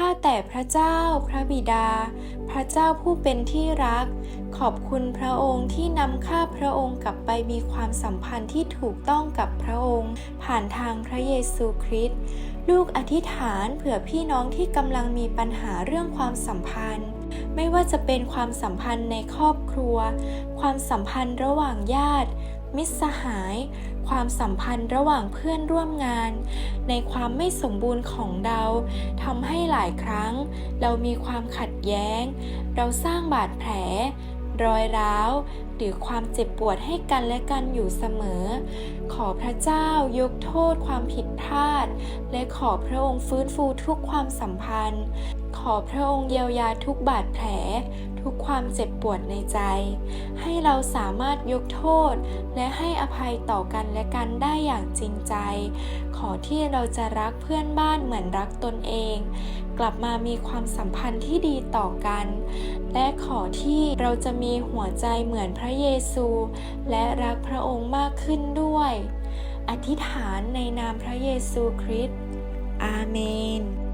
ข้าแต่พระเจ้าพระบิดา พระเจ้าผู้เป็นที่รัก ขอบคุณพระองค์ที่นำข้าพระองค์กลับไปมีความสัมพันธ์ที่ถูกต้องกับพระองค์ ผ่านทางพระเยซูคริสต์ลูกอธิษฐานเผื่อพี่น้องที่กำลังมีปัญหาเรื่องความสัมพันธ์ ไม่ว่าจะเป็นความสัมพันธ์ในครอบครัว ความสัมพันธ์ระหว่างญาติ มิตรสหาย ความสัมพันธ์ระหว่างเพื่อนร่วมงาน ในความไม่สมบูรณ์ของเราทำให้หลายครั้ง เรามีความขัดแย้ง เราสร้างบาดแผล รอยร้าว หรือความเจ็บปวดให้กันและกันอยู่เสมอ ขอพระเจ้ายกโทษความผิดพลาด และขอพระองค์ฟื้นฟูทุกความสัมพันธ์ อพระองค์เยียวยาทุกบาดแผล ทุกความเจ็บปวดในใจ ให้เราสามารถยกโทษ และให้อภัยต่อกันและกันได้อย่างจริงใจ ขอที่เราจะรักเพื่อนบ้านเหมือนรักตนเอง กลับมามีความสัมพันธ์ที่ดีต่อกัน และขอที่เราจะมีหัวใจเหมือนพระเยซู และรักพระองค์มากขึ้นด้วย อธิษฐานในนามพระเยซูคริสต์อาเมน